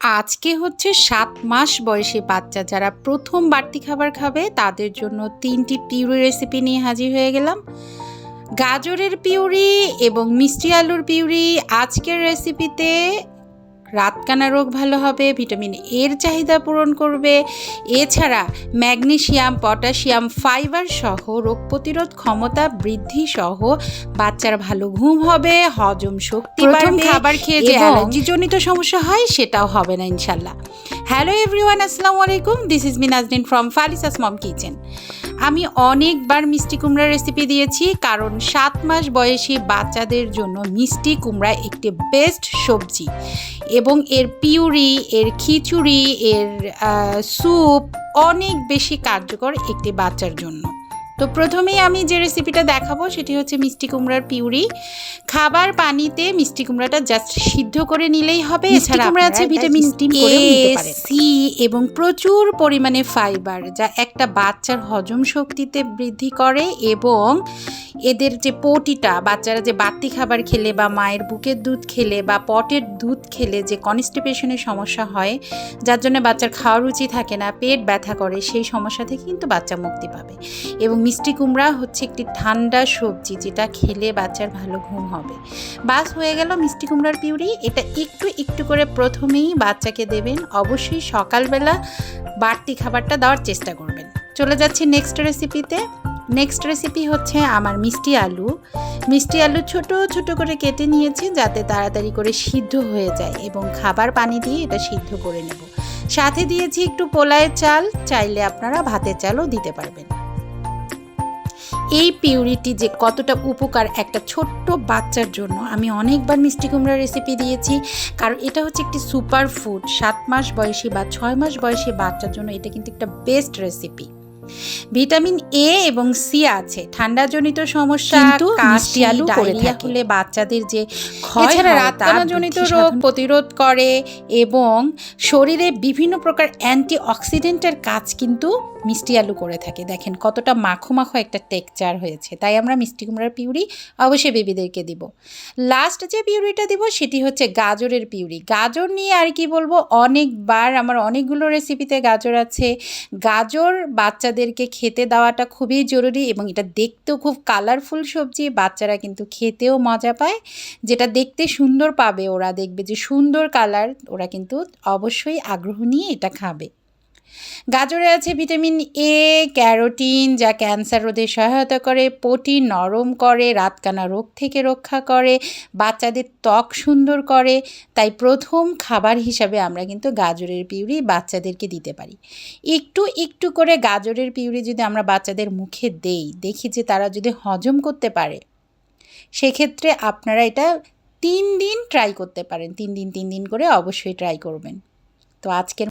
আজকে হচ্ছে সাত মাস বয়সী বাচ্চা। যারা প্রথম বাড়তি খাবার খাবে, তাদের জন্য তিনটি পিউরি রেসিপি নিয়ে হাজির হয়ে গেলাম। গাজরের পিউরি এবং মিষ্টি আলুর পিউরি আজকের রেসিপিতে রাতকানা রোগ ভালো হবে ভিটামিন এর চাহিদা পূরণ করবে। এছাড়া ম্যাগনেশিয়াম পটাশিয়াম ফাইবার সহ রোগ প্রতিরোধ ক্ষমতা বৃদ্ধি সহ বাচ্চার ভালো ঘুম হবে হজম শক্তি বাড়বে খাবার খেয়ে যে অ্যালার্জি জনিত সমস্যা হয় সেটাও হবে না ইনশাল্লাহ। হ্যালো এভরিওয়ান আসসালামু আলাইকুম। This is মিনাজদিন from ফালিসাস mom kitchen আমি অনেকবার মিষ্টি কুমড়ার রেসিপি দিয়েছি, কারণ সাত মাস বয়সী বাচ্চাদের জন্য মিষ্টি কুমড়া একটি বেস্ট সবজি। এবং এর পিউরি, এর খিচুড়ি, এর স্যুপ অনেক বেশি কার্যকর একটি বাচ্চার জন্য। তো প্রথমেই আমি যে রেসিপিটা দেখাবো সেটি হচ্ছে মিষ্টি কুমড়ার পিউরি। খাবার পানিতে মিষ্টি কুমড়াটা জাস্ট সিদ্ধ করে নিলেই হবে। এছাড়া কুমড়া আছে ভিটামিন পারেন। সি এবং প্রচুর পরিমাণে ফাইবার যা একটা বাচ্চার হজম শক্তিতে বৃদ্ধি করে এবং এদের যে পটিটা বাচ্চারা যে বাড়তি খাবার খেলে বা মায়ের বুকের দুধ খেলে বা পটের দুধ খেলে যে কনস্টিপেশনের সমস্যা হয় যার জন্য বাচ্চার খাওয়ার রুচি থাকে না পেট ব্যথা করে সেই সমস্যা থেকে কিন্তু বাচ্চা মুক্তি পাবে। এবং মিষ্টি কুমড়া হচ্ছে একটি ঠান্ডা সবজি যেটা খেলে বাচ্চার ভালো ঘুম হবে। বাস হয়ে গেল মিষ্টি কুমড়ার পিউরি। এটা একটু একটু করে প্রথমেই বাচ্চাকে দেবেন। অবশ্যই সকালবেলা বাড়তি খাবারটা দেওয়ার চেষ্টা করবেন। চলে যাচ্ছি নেক্সট রেসিপিতে নেক্সট রেসিপি হচ্ছে আমার মিষ্টি আলু। মিষ্টি আলু ছোট ছোট করে কেটে নিয়েছি যাতে তাড়াতাড়ি করে সিদ্ধ হয়ে যায় এবং খাবার পানি দিয়ে এটা সিদ্ধ করে নেব। সাথে দিয়েছি একটু পোলায়ের চাল। চাইলে আপনারা ভাতের চালও দিতে পারবেন। এই পিউরিটি যে কতটা উপকার একটা ছোট্ট বাচ্চার জন্য। আমি অনেকবার মিষ্টি কুমড়ার রেসিপি দিয়েছি। কারণ এটা হচ্ছে একটি সুপার ফুড সাত মাস বয়সী বা ছয় মাস বয়সী বাচ্চার জন্য এটা কিন্তু একটা বেস্ট রেসিপি ভিটামিন এ এবং সি আছে। ঠান্ডাজনিত সমস্যা কিন্তু কাশি ডায়রিয়া হলে বাচ্চাদের যে ক্ষয় রাতকানাজনিত রোগ প্রতিরোধ করে এবং শরীরে বিভিন্ন প্রকার অ্যান্টি অক্সিডেন্টের কাজ কিন্তু মিষ্টি আলু করে থাকে। দেখেন, কতটা মাখো মাখো একটা টেক্সচার হয়েছে। তাই আমরা মিষ্টি কুমড়ার পিউরি অবশ্যই বেবিদেরকে দিব। লাস্ট যে পিউরিটা দিব, সেটি হচ্ছে গাজরের পিউরি। গাজর নিয়ে আর কি বলব, অনেকবার আমার অনেকগুলো রেসিপিতে গাজর আছে। গাজর বাচ্চাদেরকে খেতে দেওয়াটা খুবই জরুরি এবং এটা দেখতেও খুব কালারফুল সবজি, বাচ্চারা কিন্তু খেতেও মজা পায়। যেটা দেখতে সুন্দর পাবে ওরা, দেখবে যে সুন্দর কালার ওরা কিন্তু অবশ্যই আগ্রহ নিয়ে এটা খাবে। গাজরে আছে ভিটামিন এ ক্যারোটিন, যা ক্যান্সার রোধে সহায়তা করে প্রোটিন নরম করে, রাতকানা রোগ থেকে রক্ষা করে, বাচ্চাদের ত্বক সুন্দর করে। তাই প্রথম খাবার হিসাবে আমরা কিন্তু গাজরের পিউরি বাচ্চাদেরকে দিতে পারি। একটু একটু করে গাজরের পিউরি যদি আমরা বাচ্চাদের মুখে দেই, দেখি যে তারা যদি হজম করতে পারে, সেক্ষেত্রে আপনারা এটা তিন দিন ট্রাই করতে পারেন। তিন দিন তিন দিন করে অবশ্যই ট্রাই করবেন। তো আজকের